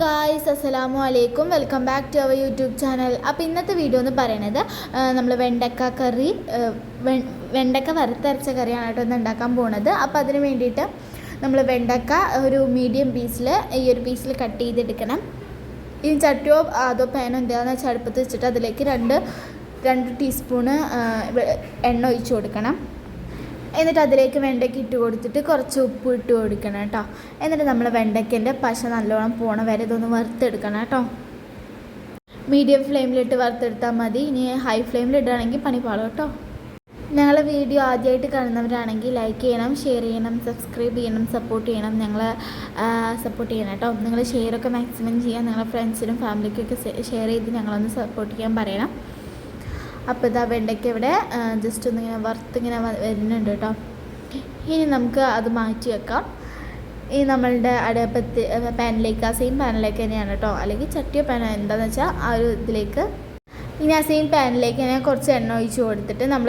Guys അസ്സലാമു അലൈക്കും welcome back to our YouTube channel അപ്പോൾ ഇന്നത്തെ വീഡിയോ എന്ന് പറയുന്നത് നമ്മൾ വെണ്ടക്ക കറി വെണ്ടക്ക വറുത്തരച്ച കറിയാണ് കേട്ടോ ഒന്ന് ഉണ്ടാക്കാൻ പോണത്. അപ്പോൾ അതിന് വേണ്ടിയിട്ട് നമ്മൾ വെണ്ടക്ക ഒരു മീഡിയം പീസിൽ ഈ ഒരു പീസിൽ കട്ട് ചെയ്തെടുക്കണം. ഈ ചട്ടിയോ അതോ പാനോ എന്താണെന്ന് വെച്ചാൽ അടുപ്പത്ത് വെച്ചിട്ട് അതിലേക്ക് രണ്ട് രണ്ട് ടീസ്പൂണ് എണ്ണ ഒഴിച്ച് കൊടുക്കണം. എന്നിട്ട് അതിലേക്ക് വെണ്ടയ്ക്ക ഇട്ട് കൊടുത്തിട്ട് കുറച്ച് ഉപ്പ് ഇട്ട് കൊടുക്കണം കേട്ടോ. എന്നിട്ട് നമ്മൾ വെണ്ടയ്ക്കന്റെ പശ നല്ലോണം പോണ വരെ ഇതൊന്ന് വറുത്തെടുക്കണം കേട്ടോ. മീഡിയം ഫ്ലെയിമിലിട്ട് വറുത്തെടുത്താൽ മതി. ഇനി ഹൈ ഫ്ലെയിമിലിടുകയാണെങ്കിൽ പണി പാളും കേട്ടോ. ഞങ്ങളെ വീഡിയോ ആദ്യമായിട്ട് കാണുന്നവരാണെങ്കിൽ ലൈക്ക് ചെയ്യണം ഷെയർ ചെയ്യണം സബ്സ്ക്രൈബ് ചെയ്യണം സപ്പോർട്ട് ചെയ്യണം. ഞങ്ങളെ സപ്പോർട്ട് ചെയ്യണം കേട്ടോ. നിങ്ങൾ ഷെയറൊക്കെ മാക്സിമം ചെയ്യാം നിങ്ങളുടെ ഫ്രണ്ട്സിനും ഫാമിലിക്കൊക്കെ ഷെയർ ചെയ്ത് ഞങ്ങളൊന്ന് സപ്പോർട്ട് ചെയ്യാൻ പറയണം. അപ്പോൾ ഇതാ വെണ്ടയ്ക്ക ഇവിടെ ജസ്റ്റ് ഒന്നിങ്ങനെ വറുത്തിങ്ങനെ വരുന്നുണ്ട് കേട്ടോ. ഇനി നമുക്ക് അത് മാറ്റി വെക്കാം. ഈ നമ്മളുടെ അടപ്പത്തി പാനിലേക്ക് ആ സെയിം പാനിലേക്ക് തന്നെയാണ് കേട്ടോ. അല്ലെങ്കിൽ ചട്ടിയോ പാനോ എന്താണെന്ന് വെച്ചാൽ ആ ഒരു ഇതിലേക്ക് ഇനി ആ സെയിം പാനിലേക്ക് ഞാൻ കുറച്ച് എണ്ണ ഒഴിച്ച് കൊടുത്തിട്ട് നമ്മൾ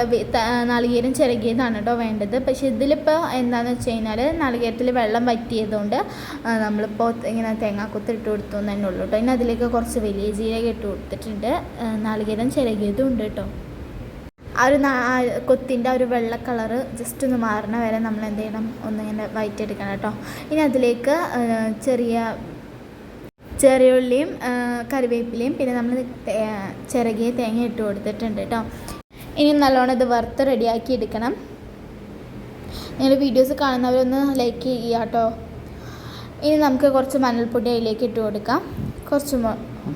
നാളികേരം ചിരകിയതാണ് കേട്ടോ വേണ്ടത്. പക്ഷേ ഇതിലിപ്പോൾ എന്താണെന്ന് വെച്ച് കഴിഞ്ഞാൽ നാളികേരത്തിൽ വെള്ളം വറ്റിയതുകൊണ്ട് നമ്മളിപ്പോൾ ഇങ്ങനെ തേങ്ങാക്കൊത്ത് ഇട്ട് കൊടുത്തു എന്ന് തന്നെ ഉള്ളൂ കേട്ടോ ഇനി അതിലേക്ക് കുറച്ച് വലിയ ജീരകം ഇട്ട് കൊടുത്തിട്ടുണ്ട്. നാളികേരം ചിരകിയതും ഉണ്ട് കേട്ടോ ആ ഒരു കൊത്തിന്റെ ആ ഒരു വെള്ള കളറ് ജസ്റ്റ് ഒന്ന് മാറണ വരെ നമ്മൾ എന്ത് ചെയ്യണം? ഒന്നിങ്ങനെ വയറ്റെടുക്കണം കേട്ടോ ഇനി അതിലേക്ക് ചെറിയ ചെറിയ ഉള്ളിയും ആ, കറിവേപ്പിലയും പിന്നെ നമ്മൾ ചിറകിയ തേങ്ങ ഇട്ട് കൊടുത്തിട്ടുണ്ട് കേട്ടോ ഇനി നല്ലോണം ഇത് വറുത്ത് റെഡിയാക്കി എടുക്കണം. നിങ്ങളുടെ വീഡിയോസ് കാണുന്നവരൊന്ന് ലൈക്ക് ചെയ്യുക കേട്ടോ ഇനി നമുക്ക് കുറച്ച് മഞ്ഞൾപ്പൊടി അതിലേക്ക് ഇട്ട് കൊടുക്കാം. കുറച്ച്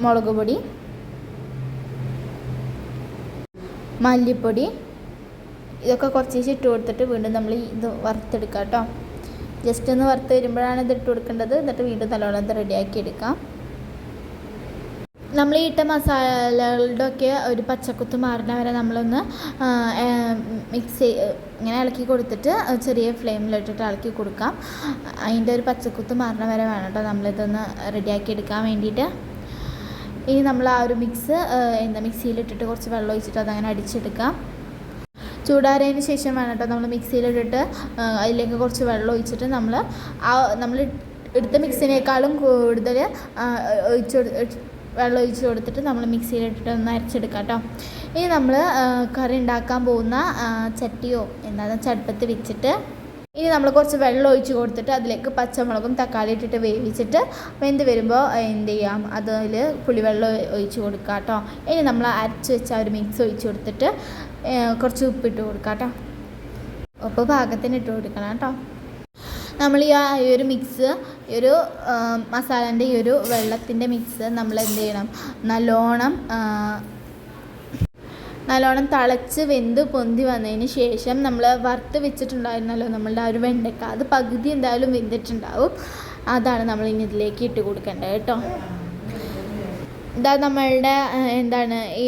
മുളക് പൊടി മല്ലിപ്പൊടി ഇതൊക്കെ കുറച്ച് ഇട്ട് കൊടുത്തിട്ട് വീണ്ടും നമ്മൾ ഇത് വറുത്തെടുക്കാം കേട്ടോ ജസ്റ്റ് ഒന്ന് വറുത്ത് വരുമ്പോഴാണ് ഇത് ഇട്ട് കൊടുക്കേണ്ടത്. എന്നിട്ട് വീണ്ടും നല്ലോണം ഇത് റെഡിയാക്കി എടുക്കാം. നമ്മൾ ഈ ഇട്ട മസാലകളുടെ ഒക്കെ ഒരു പച്ചക്കുത്ത് മാറുന്ന വരെ നമ്മളൊന്ന് മിക്സ് ഇങ്ങനെ ഇളക്കി കൊടുത്തിട്ട് ചെറിയ ഫ്ലെയിമിലിട്ടിട്ട് ഇളക്കി കൊടുക്കാം. അതിന്റെ ഒരു പച്ചക്കുത്ത് മാറുന്ന വരെ വേണം കേട്ടോ. നമ്മളിതൊന്ന് റെഡിയാക്കി എടുക്കാൻ വേണ്ടിയിട്ട്. ഇനി നമ്മൾ ആ ഒരു മിക്സ് എന്താ മിക്സിയിലിട്ടിട്ട് കുറച്ച് വെള്ളം ഒഴിച്ചിട്ട് അതങ്ങനെ അടിച്ചെടുക്കാം. ചൂടാറിയതിന് ശേഷം വേണം കേട്ടോ നമ്മൾ മിക്സിയിലിട്ടിട്ട് അതിലേക്ക് കുറച്ച് വെള്ളം ഒഴിച്ചിട്ട് നമ്മൾ ആ നമ്മൾ എടുത്ത മിക്സിനേക്കാളും കൂടുതൽ ഒഴിച്ച് വെള്ളം ഒഴിച്ച് കൊടുത്തിട്ട് നമ്മൾ മിക്സിയിലിട്ടിട്ട് ഒന്ന് അരച്ചെടുക്കാം കേട്ടോ ഇനി നമ്മൾ കറി ഉണ്ടാക്കാൻ പോകുന്ന ചട്ടിയോ എന്താണ് ചടുപ്പത്ത് വെച്ചിട്ട് ഇനി നമ്മൾ കുറച്ച് വെള്ളം ഒഴിച്ച് കൊടുത്തിട്ട് അതിലേക്ക് പച്ചമുളകും തക്കാളി ഇട്ടിട്ട് വേവിച്ചിട്ട് വെന്ത് വരുമ്പോൾ എന്ത് ചെയ്യാം? അതിൽ പുളിവെള്ളം ഒഴിച്ച് കൊടുക്കുക കേട്ടോ ഇനി നമ്മൾ അരച്ച് വെച്ച ഒരു മിക്സ് ഒഴിച്ച് കൊടുത്തിട്ട് കുറച്ച് ഉപ്പിട്ട് കൊടുക്കുക കേട്ടോ ഉപ്പ് പാകത്തിന് ഇട്ട് കൊടുക്കണം കേട്ടോ. നമ്മൾ ഈ ആ ഈ ഒരു മിക്സ് ഈ ഒരു മസാലേന്റെ ഈ ഒരു വെള്ളത്തിന്റെ മിക്സ് നമ്മൾ എന്ത് ചെയ്യണം? നല്ലോണം നല്ലോണം തിളച്ച് വെന്ത് പൊന്തി വന്നതിന് ശേഷം നമ്മൾ വറുത്ത് വെച്ചിട്ടുണ്ടായിരുന്നല്ലോ നമ്മളുടെ ആ ഒരു വെണ്ടക്ക അത് പകുതി എന്തായാലും വെന്തിട്ടുണ്ടാവും. അതാണ് നമ്മൾ ഇനി ഇതിലേക്ക് ഇട്ട് കൊടുക്കേണ്ടത് കേട്ടോ. ഇതാ നമ്മളുടെ എന്താണ് ഈ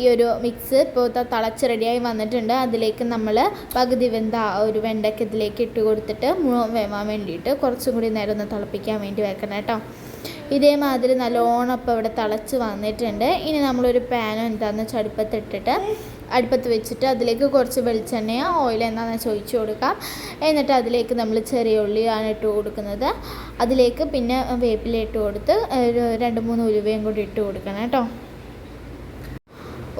ഈ ഒരു മിക്സ് ഇപ്പോൾ തിളച്ച് റെഡിയായി വന്നിട്ടുണ്ട്. അതിലേക്ക് നമ്മൾ പകുതി വെന്ത ഒരു വെണ്ടയ്ക്ക് ഇതിലേക്ക് ഇട്ട് കൊടുത്തിട്ട് വേവാൻ വേണ്ടിയിട്ട് കുറച്ചും കൂടി നേരം ഒന്ന് തിളപ്പിക്കാൻ വേണ്ടി വെക്കണം കേട്ടോ. ഇതേമാതിരി നല്ലോണം ഇപ്പോൾ ഇവിടെ തിളച്ച് വന്നിട്ടുണ്ട്. ഇനി നമ്മളൊരു പാനോ എന്താണെന്ന് വെച്ചാൽ അടുപ്പത്തിട്ടിട്ട് അടുപ്പത്ത് വെച്ചിട്ട് അതിലേക്ക് കുറച്ച് വെളിച്ചെണ്ണയോ ഓയിലോ എന്താണെന്ന് ഒഴിച്ച് കൊടുക്കാം. എന്നിട്ട് അതിലേക്ക് നമ്മൾ ചെറിയ ഉള്ളിയാണ് ഇട്ട് കൊടുക്കുന്നത്. അതിലേക്ക് പിന്നെ വേപ്പില ഇട്ട് കൊടുത്ത് രണ്ട് മൂന്ന് ഉലുവയും കൂടി ഇട്ട് കൊടുക്കണം കേട്ടോ.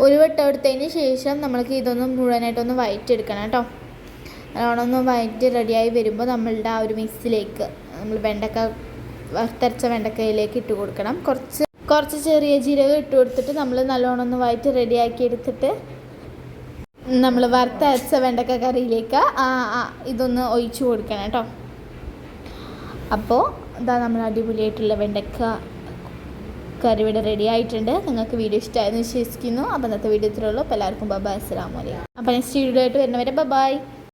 ഉലുവ ഇട്ടെടുത്തതിന് ശേഷം നമ്മൾക്ക് ഇതൊന്ന് മുഴുവനായിട്ടൊന്ന് വയറ്റെടുക്കണം കേട്ടോ. നല്ലോണം ഒന്ന് വയറ്റ് റെഡിയായി വരുമ്പോൾ നമ്മളുടെ ആ ഒരു മിക്സിലേക്ക് നമ്മൾ വെണ്ടക്ക വറുത്തരച്ച വെണ്ടക്കയിലേക്ക് ഇട്ട് കൊടുക്കണം. കുറച്ച് കുറച്ച് ചെറിയ ജീരകം ഇട്ട് കൊടുത്തിട്ട് നമ്മൾ നല്ലോണം ഒന്ന് വയറ്റ് റെഡിയാക്കി എടുത്തിട്ട് നമ്മൾ വറുത്തരച്ച വെണ്ടക്ക കറിയിലേക്ക് ഇതൊന്ന് ഒഴിച്ചു കൊടുക്കണം കേട്ടോ. അപ്പോൾ ഇതാ നമ്മൾ അടിപൊളിയായിട്ടുള്ള വെണ്ടക്ക കറി ഇവിടെ റെഡി ആയിട്ടുണ്ട്. നിങ്ങൾക്ക് വീഡിയോ ഇഷ്ടമായെന്ന് വിശ്വസിക്കുന്നു. അപ്പോൾ ഇന്നത്തെ വീഡിയോ ഇത്രയുള്ളൂ അപ്പോൾ എല്ലാവർക്കും ബബായ് അലൈക്കും. അപ്പോൾ നെക്സ്റ്റ് വീഡിയോ ആയിട്ട് വരുന്നവരെ ബബായ്